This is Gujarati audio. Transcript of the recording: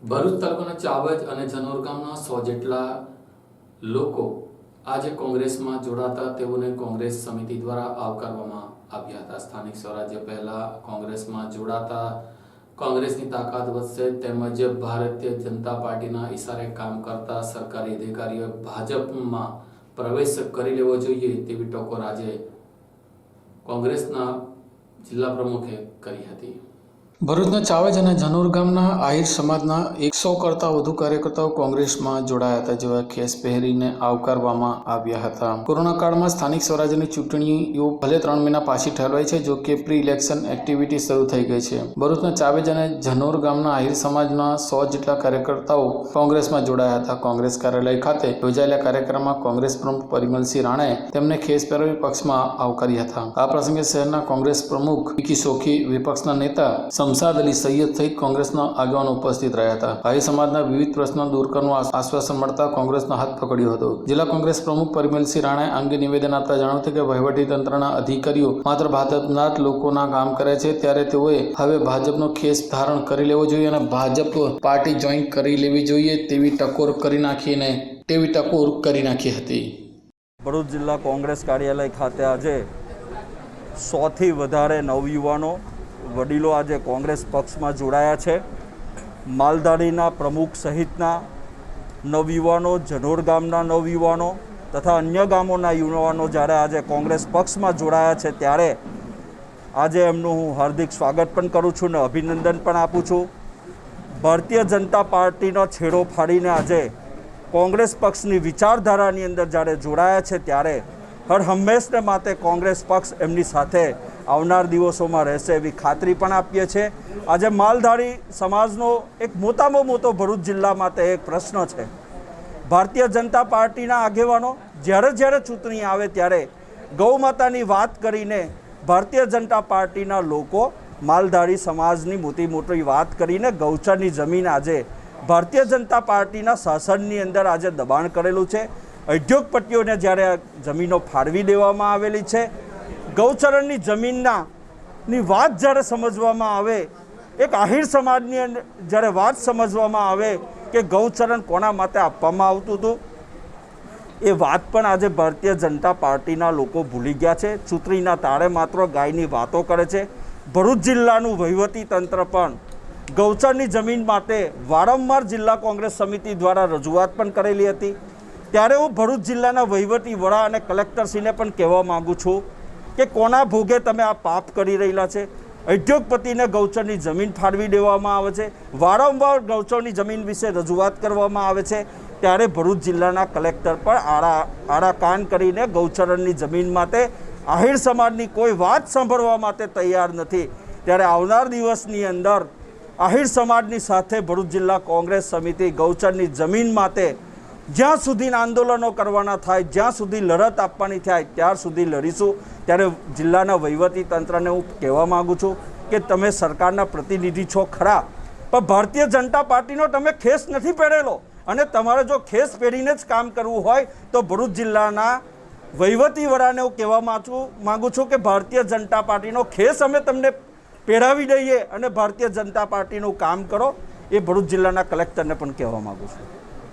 ભરૂચ તાલુકાના ચાવજ અને જનોર ગામના સો જેટલા લોકો આજે કોંગ્રેસમાં જોડાતા તેઓને કોંગ્રેસ સમિતિ દ્વારા આવકારવામાં આવ્યા હતા. સ્થાનિક સ્વરાજ્ય પહેલા કોંગ્રેસમાં જોડાતા કોંગ્રેસની તાકાત વધશે તેમજ ભારતીય જનતા પાર્ટીના ઈશારે કામ કરતા સરકારી અધિકારીઓ ભાજપમાં પ્રવેશ કરી લેવો જોઈએ તેવી ટકોર આજે કોંગ્રેસના જિલ્લા પ્રમુખે કરી હતી. ભરૂચના ચાવેજ અને જનોર ગામના આહિર સમાજના એકસો કરતાં વધુ કાર્યકર્તાઓ કોંગ્રેસમાં જોડાયા હતા, જેવા ખેસ પહેરીને આવકારવામાં આવ્યા હતા. કોરોના કાળમાં સ્થાનિક સ્વરાજ્યની ચૂંટણીઓ ભલે ત્રણ મહિના પાછી ઠલવાઈ છે, જો કે પ્રી ઇલેક્શન એક્ટિવિટી શરૂ થઈ ગઈ છે. ભરૂચના ચાવેજ અને જનોર ગામના આહિર સમાજના સો જેટલા કાર્યકર્તાઓ કોંગ્રેસમાં જોડાયા હતા. કોંગ્રેસ કાર્યાલય ખાતે યોજાયેલા કાર્યક્રમમાં કોંગ્રેસ પ્રમુખ પરિમલસિંહ રાણાએ તેમને ખેસ પહેરવી પક્ષમાં આવકાર્યા હતા. આ પ્રસંગે શહેરના કોંગ્રેસ પ્રમુખ વિકી સોખી, વિપક્ષના નેતા શમસાદ અલી સૈયદ સહિત કોંગ્રેસના આગેવાનો ઉપસ્થિત રહ્યા હતા. ભાઈ સમાજના વિવિધ પ્રશ્નો દૂર કરવાનું આશ્વાસન મળતા કોંગ્રેસનો હાથ પકડ્યો હતો. જિલ્લા કોંગ્રેસ પ્રમુખ પરિમલસિંહ રાણાએ અંગે નિવેદન આપતા જણાવ્યું કે વહીવટીતંત્રના અધિકારીઓ માત્ર ભાજપના જ લોકોના કામ કરે છે, ત્યારે તેઓએ હવે ભાજપનો ખેસ ધારણ કરી લેવો જોઈએ અને ભાજપ પાર્ટી જોઈન કરી લેવી જોઈએ તેવી ટકોર કરી નાખીને, તેવી ટકોર કરી નાખી હતી. ભરૂચ જિલ્લા કોંગ્રેસ કાર્યાલય ખાતે આજે સોથી વધારે નવયુવાનો વડીલો આજે કોંગ્રેસ પક્ષમાં જોડાયા છે. માલધારીના પ્રમુખ સહિતના નવયુવાનો, જનોર ગામના નવયુવાનો તથા અન્ય ગામોના યુવાનો જ્યારે આજે કોંગ્રેસ પક્ષમાં જોડાયા છે ત્યારે આજે એમનું હું હાર્દિક સ્વાગત પણ કરું છું ને અભિનંદન પણ આપું છું. ભારતીય જનતા પાર્ટીનો છેડો ફાડીને આજે કોંગ્રેસ પક્ષની વિચારધારાની અંદર જ્યારે જોડાયા છે ત્યારે હર હંમેશને માટે કોંગ્રેસ પક્ષ એમની સાથે આવનાર દિવસોમાં રહેશે એવી ખાતરી પણ આપીએ છીએ. આજે માલધારી સમાજનો એક મોટામાં મોટો ભરૂચ જિલ્લા માટે એક પ્રશ્ન છે. ભારતીય જનતા પાર્ટીના આગેવાનો જ્યારે જ્યારે ચૂંટણી આવે ત્યારે ગૌ માતાની વાત કરીને ભારતીય જનતા પાર્ટીના લોકો માલધારી સમાજની મોટી મોટી વાત કરીને ગૌચરની જમીન આજે ભારતીય જનતા પાર્ટીના શાસનની અંદર આજે દબાણ કરેલું છે. ઉદ્યોગપતિઓને જ્યારે જમીનો ફાળવી દેવામાં આવેલી છે, ગૌચરણની જમીનના ની વાત જ્યારે સમજવામાં આવે, એક આહિર સમાજની જ્યારે વાત સમજવામાં આવે કે ગૌચરણ કોના માટે આપવામાં આવતું હતું, એ વાત પણ આજે ભારતીય જનતા પાર્ટીના લોકો ભૂલી ગયા છે. ચૂંટણીના તાળે માત્ર ગાયની વાતો કરે છે. ભરૂચ જિલ્લાનું વહીવટી તંત્ર પણ ગૌચરની જમીન માટે વારંવાર જિલ્લા કોંગ્રેસ સમિતિ દ્વારા રજૂઆત પણ કરેલી હતી. ત્યારે હું ભરૂચ જિલ્લાના વહીવટી વડા અને કલેક્ટરશ્રીને પણ કહેવા માગું છું કે કોના ભોગે તમે આ પાપ કરી રહેલા છે? ઉદ્યોગપતિને ગૌચરની જમીન ફાળવી દેવામાં આવે છે. વારંવાર ગૌચરની જમીન વિશે રજૂઆત કરવામાં આવે છે. ત્યારે ભરૂચ જિલ્લાના કલેક્ટર પણ આડા આડા કાન કરીને ગૌચરણની જમીન માટે આહિર સમાજની કોઈ વાત સાંભળવા માટે તૈયાર નથી. ત્યારે આવનાર દિવસની અંદર આહિર સમાજની સાથે ભરૂચ જિલ્લા કોંગ્રેસ સમિતિ ગૌચરની જમીન માટે જ્યાં સુધી આંદોલનો કરવાના થાય, જ્યાં સુધી લડત આપવાની થાય, ત્યાર સુધી લડીશું. ત્યારે જિલ્લાના વહીવટી તંત્રને હું કહેવા માગું છું કે તમે સરકારના પ્રતિનિધિ છો ખરા, પણ ભારતીય જનતા પાર્ટીનો તમે ખેસ નથી પહેરેલો. અને તમારે જો ખેસ પહેરીને જ કામ કરવું હોય, તો ભરૂચ જિલ્લાના વહીવટી વડાને હું કહેવા માંગુ માગું છું કે ભારતીય જનતા પાર્ટીનો ખેસ અમે તમને પહેરાવી દઈએ અને ભારતીય જનતા પાર્ટીનું કામ કરો. એ ભરૂચ જિલ્લાના કલેક્ટરને પણ કહેવા માગું છું.